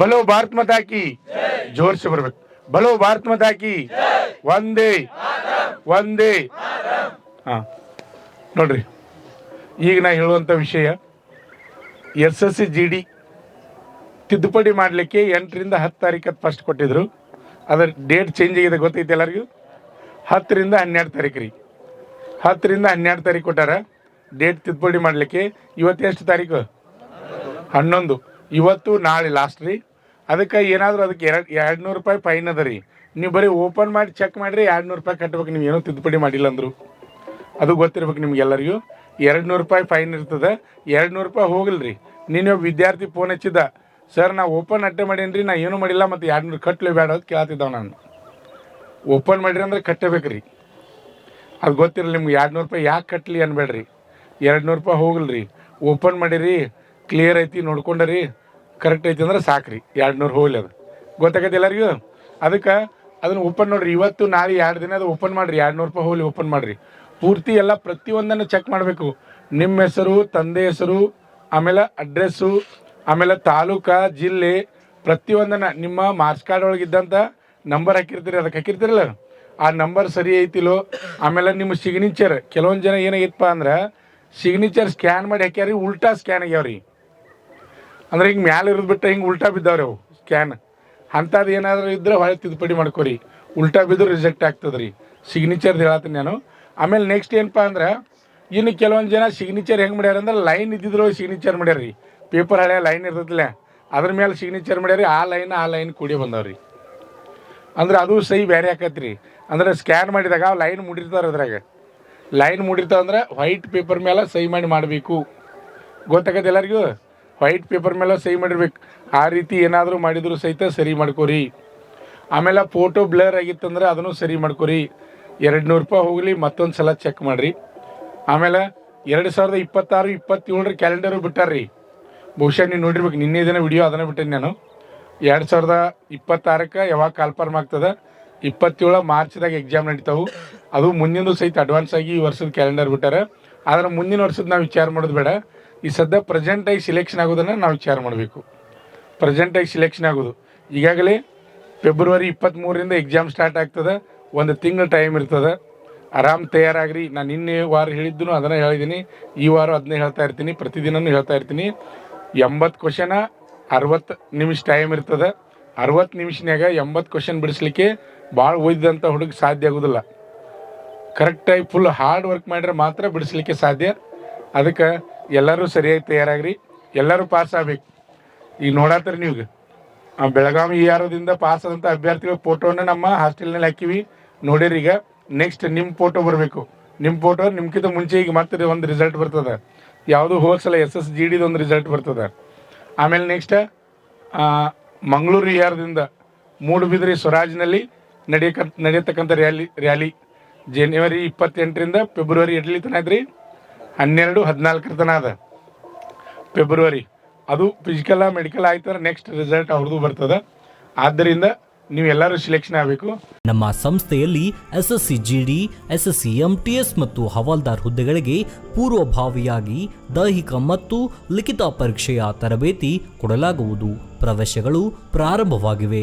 ಬಲೋ ಭಾರತ್ ಮತ ಹಾಕಿ ಜೋರ್ಸಿ ಬರ್ಬೇಕು. ಬಲೋ ಭಾರತ್ ಮತ ಹಾಕಿ ಒಂದೇ ಒಂದೇ ಹಾ. ನೋಡ್ರಿ, ಈಗ ನಾ ಹೇಳುವಂಥ ವಿಷಯ, S S C G D ತಿದ್ದುಪಡಿ ಮಾಡಲಿಕ್ಕೆ ಎಂಟರಿಂದ ಹತ್ತು ತಾರೀಕು ಫಸ್ಟ್ ಕೊಟ್ಟಿದ್ರು. ಅದರ ಡೇಟ್ ಚೇಂಜ್ ಆಗಿದೆ, ಗೊತ್ತೈತೆ ಎಲ್ಲರಿಗೂ? ಹತ್ತರಿಂದ ಹನ್ನೆರಡು ತಾರೀಕು ರೀ. ಹತ್ತರಿಂದ ಹನ್ನೆರಡು ತಾರೀಕು ಕೊಟ್ಟಾರ. ಡೇಟ್ ತಿದ್ದುಪಡಿ ಮಾಡಲಿಕ್ಕೆ ಇವತ್ತು ಎಷ್ಟು ತಾರೀಕು? ಹನ್ನೊಂದು. ಇವತ್ತು, ನಾಳೆ ಲಾಸ್ಟ್ ರೀ. ಅದಕ್ಕೆ ಏನಾದರೂ ಅದಕ್ಕೆ ಎರಡು ಎರಡು ನೂರು ರೂಪಾಯಿ ಫೈನ್ ಅದ ರೀ. ನೀವು ಬರೀ ಓಪನ್ ಮಾಡಿ ಚೆಕ್ ಮಾಡಿರಿ ಎರಡು ನೂರು ರೂಪಾಯಿ ಕಟ್ಬೇಕು ನೀವು ಏನೂ ತಿದ್ದುಪಡಿ ಮಾಡಿಲ್ಲ ಅಂದರು. ಅದು ಗೊತ್ತಿರ್ಬೇಕು ನಿಮ್ಗೆಲ್ಲರಿಗೂ ಎರಡು ನೂರು ರೂಪಾಯಿ ಫೈನ್ ಇರ್ತದೆ. ಎರಡು ನೂರು ರೂಪಾಯಿ ಹೋಗಲ್ಲ ರೀ ನೀನು ವಿದ್ಯಾರ್ಥಿ ಫೋನ್ ಹಚ್ಚಿದ್ದ. ಸರ್ ನಾ ಓಪನ್ ಅಟ್ಟೆ ಮಾಡೀನಿ ರೀ, ನಾ ಏನೂ ಮಾಡಿಲ್ಲ, ಮತ್ತು ಎರಡು ನೂರು ಕಟ್ಟಲಿ ಬೇಡ ಅಂತ ಕೇಳ್ತಿದ್ದಾವೆ ನಾನು. ಓಪನ್ ಮಾಡಿರಿ ಅಂದ್ರೆ ಕಟ್ಟಬೇಕು ರೀ. ಅದು ಗೊತ್ತಿರಲಿ ನಿಮ್ಗೆ ಎರಡು ನೂರು ರೂಪಾಯಿ ಯಾಕೆ ಕಟ್ಟಲಿ ಅನ್ಬೇಡ್ರಿ. ಎರಡು ನೂರು ರೂಪಾಯಿ ಹೋಗಲ್ರಿ. ಓಪನ್ ಮಾಡಿರಿ. ಕ್ಲಿಯರ್ ಐತಿ ನೋಡ್ಕೊಂಡರಿ ಕರೆಕ್ಟ್ ಐತಿ ಅಂದ್ರೆ ಸಾಕ್ರಿ ಎರಡು ನೂರು ಹೋಗ್ಲಿ ಅದು. ಗೊತ್ತಾಗತ್ತೆ ಎಲ್ಲರಿಗೂ? ಅದಕ್ಕೆ ಅದನ್ನು ಓಪನ್ ನೋಡ್ರಿ, ಇವತ್ತು, ನಾಳೆ, ಎರಡು ದಿನ ಅದು ಓಪನ್ ಮಾಡಿರಿ ಎರಡು ನೂರು ರೂಪಾಯಿ ಹೋಗ್ಲಿ ಓಪನ್ ಮಾಡಿರಿ. ಪೂರ್ತಿ ಎಲ್ಲ ಪ್ರತಿಯೊಂದನ್ನು ಚೆಕ್ ಮಾಡಬೇಕು. ನಿಮ್ಮ ಹೆಸರು, ತಂದೆ ಹೆಸರು, ಆಮೇಲೆ ಅಡ್ರೆಸ್ಸು ಆಮೇಲೆ ತಾಲೂಕಾ, ಜಿಲ್ಲೆ, ಪ್ರತಿಯೊಂದನ್ನು ನಿಮ್ಮ ಮಾರ್ಕ್ಸ್ ಕಾರ್ಡ್ ಒಳಗಿದ್ದಂಥ ನಂಬರ್ ಹಾಕಿರ್ತೀರಿ, ಅದಕ್ಕೆ ಹಾಕಿರ್ತೀರಲ್ಲ? ಆ ನಂಬರ್ ಸರಿ ಐತಿಲೋ? ಆಮೇಲೆ ನಿಮ್ಮ ಸಿಗ್ನೇಚರ್ ಕೆಲವೊಂದು ಜನ ಏನಾಗಿತ್ತಪ್ಪ ಅಂದ್ರೆ ಸಿಗ್ನೇಚರ್ ಸ್ಕ್ಯಾನ್ ಮಾಡಿ ಹಾಕ್ಯಾರಿ, ಉಲ್ಟಾ ಸ್ಕ್ಯಾನ್ ಆಗ್ಯಾವ್ರಿ. ಅಂದ್ರೆ ಹಿಂಗೆ ಮ್ಯಾಲೆ ಇರೋದು ಬಿಟ್ಟು ಹಿಂಗೆ ಉಲ್ಟಾ ಬಿದ್ದಾವ್ರಿ ಅವು ಸ್ಕ್ಯಾನ್ ಅಂಥದ್ದು ಏನಾದರೂ ಇದ್ರೆ ಹೊಳೆ ತಿದ್ದುಪಡಿ ಮಾಡ್ಕೋರಿ. ಉಲ್ಟಾ ಬಿದ್ದು ರಿಜೆಕ್ಟ್ ಆಗ್ತದೆ ರೀ ಸಿಗ್ನೇಚರ್ದು ಹೇಳತ್ತೀನಿ ನಾನು. ಆಮೇಲೆ ನೆಕ್ಸ್ಟ್ ಏನಪ್ಪ ಅಂದ್ರೆ, ಇನ್ನು ಕೆಲವೊಂದು ಜನ ಸಿಗ್ನೇಚರ್ ಹೆಂಗೆ ಮಾಡ್ಯಾರ ಅಂದ್ರೆ ಲೈನ್ ಇದ್ದಿದ್ರು ಸಿಗ್ನೇಚರ್ ಮಾಡ್ಯಾರ ರೀ ಪೇಪರ್ ಹಳೆ ಲೈನ್ ಇರ್ತದಿಲ್ಲ ಅದ್ರ ಮೇಲೆ ಸಿಗ್ನೇಚರ್ ಮಾಡ್ಯಾರಿ ಆ ಲೈನ್ ಆ ಲೈನ್ ಕೂಡಿ ಬಂದವ್ರಿ. ಅಂದ್ರೆ ಅದು ಸಹಿ ಬೇರೆ ಆಕೈತಿ ರೀ ಅಂದ್ರೆ ಸ್ಕ್ಯಾನ್ ಮಾಡಿದಾಗ ಲೈನ್ ಮುಡಿರ್ತಾರೆ ಅದ್ರಾಗ. ಲೈನ್ ಮುಡಿರ್ತಾವ ಅಂದ್ರೆ ವೈಟ್ ಪೇಪರ್ ಮೇಲೆ ಸಹಿ ಮಾಡಿ ಮಾಡಬೇಕು. ಗೊತ್ತಾಗತ್ತೆ ಎಲ್ಲರಿಗೂ? ವೈಟ್ ಪೇಪರ್ ಮೇಲೆ ಸಹಿ ಮಾಡಿರ್ಬೇಕು. ಆ ರೀತಿ ಏನಾದರೂ ಮಾಡಿದರೂ ಸಹಿತ ಸರಿ ಮಾಡ್ಕೊರಿ. ಆಮೇಲೆ ಫೋಟೋ ಬ್ಲರ್ ಆಗಿತ್ತಂದ್ರೆ ಅದನ್ನು ಸರಿ ಮಾಡ್ಕೊರಿ. ಎರಡು ನೂರು ರೂಪಾಯಿ ಹೋಗಲಿ ಮತ್ತೊಂದು ಸಲ ಚೆಕ್ ಮಾಡಿರಿ. ಆಮೇಲೆ ಎರಡು ಸಾವಿರದ ಇಪ್ಪತ್ತಾರು, ಇಪ್ಪತ್ತೇಳರ ಕ್ಯಾಲೆಂಡರು ಬಿಟ್ಟಾರ್ರಿ. ಬಹುಶಃ ನೀವು ನೋಡಿರ್ಬೇಕು, ನಿನ್ನೆ ದಿನ ವಿಡಿಯೋ ಅದನ್ನು ಬಿಟ್ಟೇನೆ ನಾನು. ಎರಡು ಸಾವಿರದ ಇಪ್ಪತ್ತಾರಕ್ಕೆ ಯಾವಾಗ ಕಾಲ್ಫಾರ್ಮ್ ಆಗ್ತದೆ? ಇಪ್ಪತ್ತೇಳು ಮಾರ್ಚ್ದಾಗ ಎಕ್ಸಾಮ್ ನಡೀತಾವೆ. ಅದು ಮುಂದಿನದು ಸಹಿತ ಅಡ್ವಾನ್ಸ್ ಆಗಿ ಈ ವರ್ಷದ ಕ್ಯಾಲೆಂಡರ್ ಬಿಟ್ಟಾರೆ. ಆದರೆ ಮುಂದಿನ ವರ್ಷದ ನಾವು ವಿಚಾರ ಮಾಡೋದು ಬೇಡ. ಈ ಸದ್ಯ ಪ್ರೆಸೆಂಟಾಗಿ ಸಿಲೆಕ್ಷನ್ ಆಗೋದನ್ನು ನಾವು ವಿಚಾರ ಮಾಡಬೇಕು. ಪ್ರೆಸೆಂಟಾಗಿ ಸಿಲೆಕ್ಷನ್ ಆಗೋದು. ಈಗಾಗಲೇ ಫೆಬ್ರವರಿ ಇಪ್ಪತ್ತ್ಮೂರರಿಂದ ಎಕ್ಸಾಮ್ ಸ್ಟಾರ್ಟ್ ಆಗ್ತದೆ. ಒಂದು ತಿಂಗಳ ಟೈಮ್ ಇರ್ತದೆ. ಆರಾಮ್ ತಯಾರಾಗ್ರಿ. ನಾನು ನಿನ್ನೆ ವಾರ ಹೇಳಿದ್ದು ಅದನ್ನು ಹೇಳಿದ್ದೀನಿ ಈ ವಾರ ಅದನ್ನೇ ಹೇಳ್ತಾ ಇರ್ತೀನಿ. ಪ್ರತಿದಿನನೂ ಹೇಳ್ತಾ ಇರ್ತೀನಿ. ಎಂಬತ್ತು ಕ್ವಶನ ಅರವತ್ತು ನಿಮಿಷ ಟೈಮ್ ಇರ್ತದೆ. ಅರವತ್ತು ನಿಮಿಷನ್ಯಾಗ ಎಂಬತ್ತು ಕ್ವಶನ್ ಬಿಡಿಸ್ಲಿಕ್ಕೆ ಭಾಳ ಓದಿದಂಥ ಹುಡುಗ ಸಾಧ್ಯ ಆಗೋದಿಲ್ಲ. ಕರೆಕ್ಟಾಗಿ ಫುಲ್ ಹಾರ್ಡ್ ವರ್ಕ್ ಮಾಡಿದ್ರೆ ಮಾತ್ರ ಬಿಡಿಸ್ಲಿಕ್ಕೆ ಸಾಧ್ಯ. ಅದಕ್ಕೆ ಎಲ್ಲರೂ ಸರಿಯಾಗಿ ತಯಾರಾಗ್ರಿ. ಎಲ್ಲರೂ ಪಾಸ್ ಆಗ್ಬೇಕು. ಈಗ ನೋಡತ್ತೀರಿ ನೀವು ಬೆಳಗಾವಿ ಈ ಆರದಿಂದ ಪಾಸ್ ಆದಂಥ ಅಭ್ಯರ್ಥಿಗಳ ಫೋಟೋನ ನಮ್ಮ ಹಾಸ್ಟೆಲ್ನಲ್ಲಿ ಹಾಕಿವಿ. ನೋಡಿರಿ ಈಗ ನೆಕ್ಸ್ಟ್ ನಿಮ್ಮ ಫೋಟೋ ಬರಬೇಕು. ನಿಮ್ಮ ಫೋಟೋ ನಿಮ್ಗಿಂತ ಮುಂಚೆ ಈಗ ಮತ್ತೆ ಒಂದು ರಿಸಲ್ಟ್ ಬರ್ತದೆ. ಯಾವುದು ಹೋಲ್ಸಲ ಎಸ್ ಎಸ್ ಜಿ ಡಿದು ಒಂದು ರಿಸಲ್ಟ್ ಬರ್ತದೆ. ಆಮೇಲೆ ನೆಕ್ಸ್ಟ್ ಮಂಗಳೂರು ಯಾರದಿಂದ ಮೂಡುಬಿದ್ರಿ ಸ್ವರಾಜ್ನಲ್ಲಿ ನಡೆಯಕ ನಡೆಯತಕ್ಕಂಥ ರ್ಯಾಲಿ ರ್ಯಾಲಿ ಜನವರಿ ಇಪ್ಪತ್ತೆಂಟರಿಂದ ಫೆಬ್ರವರಿ ಎಡ್ಲಿ ತನಕ ಐತ್ರಿ ಹನ್ನೆರಡು ಹದಿನಾಲ್ಕರ ತನ ಅದ. ಫೆಬ್ರವರಿ ಅದು ಫಿಸಿಕಲ್ ಮೆಡಿಕಲ್ ಆಯ್ತಾರೆ ನೆಕ್ಸ್ಟ್ ರಿಸಲ್ಟ್ ಅವ್ರದ್ದು ಬರ್ತದೆ. ಆದ್ದರಿಂದ ನೀವು ಎಲ್ಲರೂ ಸಿಲೆಕ್ಷನ್ ಆಗಬೇಕು. ನಮ್ಮ ಸಂಸ್ಥೆಯಲ್ಲಿ S S C G D S C M T S ಮತ್ತು ಹವಾಲ್ದಾರ್ ಹುದ್ದೆಗಳಿಗೆ ಪೂರ್ವಭಾವಿಯಾಗಿ ದೈಹಿಕ ಮತ್ತು ಲಿಖಿತ ಪರೀಕ್ಷೆಯ ತರಬೇತಿ ಕೊಡಲಾಗುವುದು. ಪ್ರವೇಶಗಳು ಪ್ರಾರಂಭವಾಗಿವೆ.